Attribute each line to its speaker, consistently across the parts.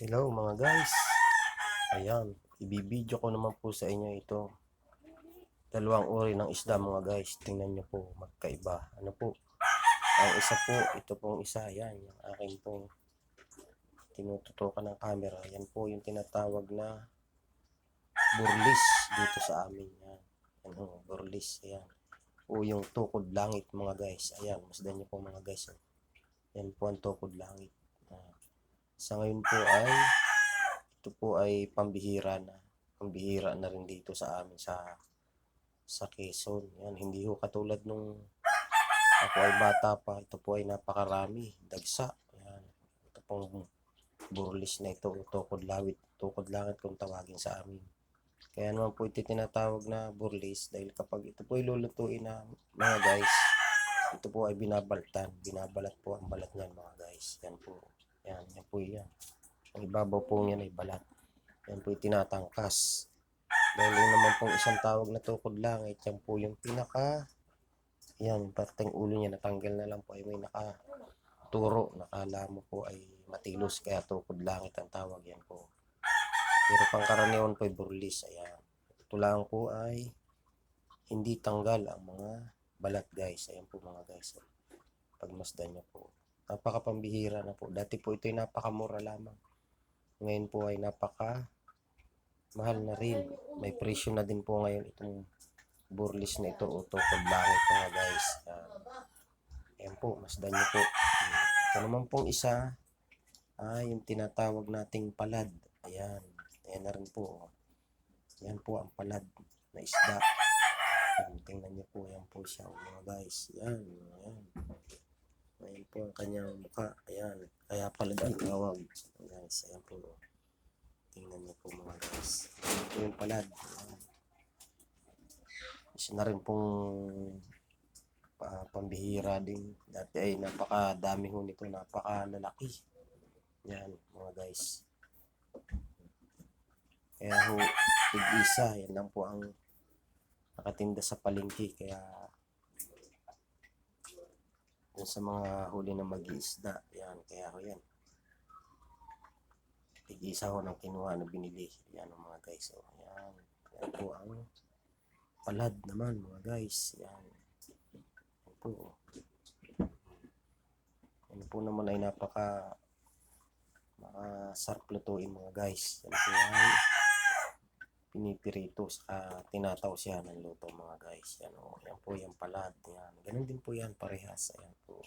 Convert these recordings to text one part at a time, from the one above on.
Speaker 1: Hello mga guys. Ayan, ibibideo ko naman po sa inyo ito. Dalawang uri ng isda mga guys. Tingnan nyo po, magkaiba. Ano po? Ang isa po, ito pong isa. Ayan, yung aking pong tinututukan ng camera. Yan po yung tinatawag na burlis dito sa amin. Yan. Yan ho, burlis. Ayan. O yung tukod langit mga guys. Ayan, masdan nyo po mga guys. Yan po ang tukod langit. Ayan. Sa ngayon po ay ito po ay pambihira na. Pambihira na rin dito sa amin sa sa Quezon. Yan, hindi ho katulad nung ako ay bata pa. Ito po ay napakarami. Dagsa. Yan. Ito pong burlis na ito. Tukod lawit. Tukod langit kung tawagin sa amin. Kaya naman po ito tinatawag na burlis dahil kapag ito po ay lulutuin na mga guys, ito po ay binabaltan. Binabalat po ang balat niyan mga guys. Yan po. Yan, yan po yan. Ang ibabaw po niyan ay balat. Yan po yung tinatangkas. Dahil yun naman pong isang tawag na tukod langit, yan po yung pinaka, yan, parteng ulo niya natanggal na lang po ay may nakaturo, nakala mo po ay matilos, kaya tukod langit ang tawag yan po. Pero pangkaraniwan po ay burlis, ayan. Ito lang po ay hindi tanggal ang mga balat guys. Ayan po mga guys. Pagmasdan niyo po napakapambihira na po. Dati po ito ay napakamura lamang. Ngayon po ay napaka mahal na rin. May presyo na din po ngayon itong burlis na ito o tukod langit mga guys. Yan. Ayan po, masdan niyo po. Ito naman pong isa ay yung tinatawag nating palad. Ayan. Ayan na rin po. oh. Ayan po ang palad na isda. Ayan, tingnan niyo po. Ayan po siya mga guys. Ayan. Po ang kanyang mukha. Ayan. Kaya pala ang tawag. Guys, ayan po. Tingnan niyo po mga guys. Ayan po yung palad. Ayan. Isa na rin pong pa, pambihira din. Dati ay napakadami ho nito. Napakalalaki. Yan mga guys. Kaya ho, tig-isa. Yan lang po ang nakatinda sa palengke. Kaya dun sa mga huli na mag-iisda. Yan, kaya ho yan. Tig-isa ho ng kinuha na binili. Yan mga guys. O, yan. Yan po ang palad naman mga guys. Yan. Yan po. Yan po naman ay napaka masarap lutuin mga guys. Yan po ay pinipirito sa tinataw siya ng luto mga guys. Yan, o, yan po yung palad. Yan. Ganun din po yan parehas. Ayan po.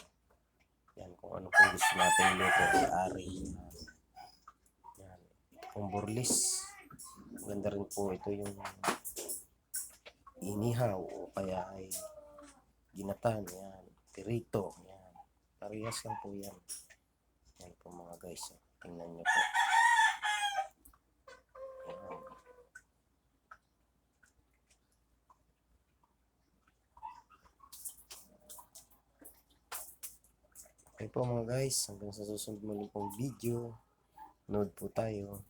Speaker 1: Yan kung ano po gusto natin luto ay ari. Yan. Yan. Kung burlis. Ganda rin po ito yung inihaw o kaya ay ginatan. Yan. Pirito. Yan. Parehas lang po yan. Yan po mga guys. oh. Tingnan nyo po. Yan. Okay po mga guys, hanggang sa susunod mo pong video, nood po tayo.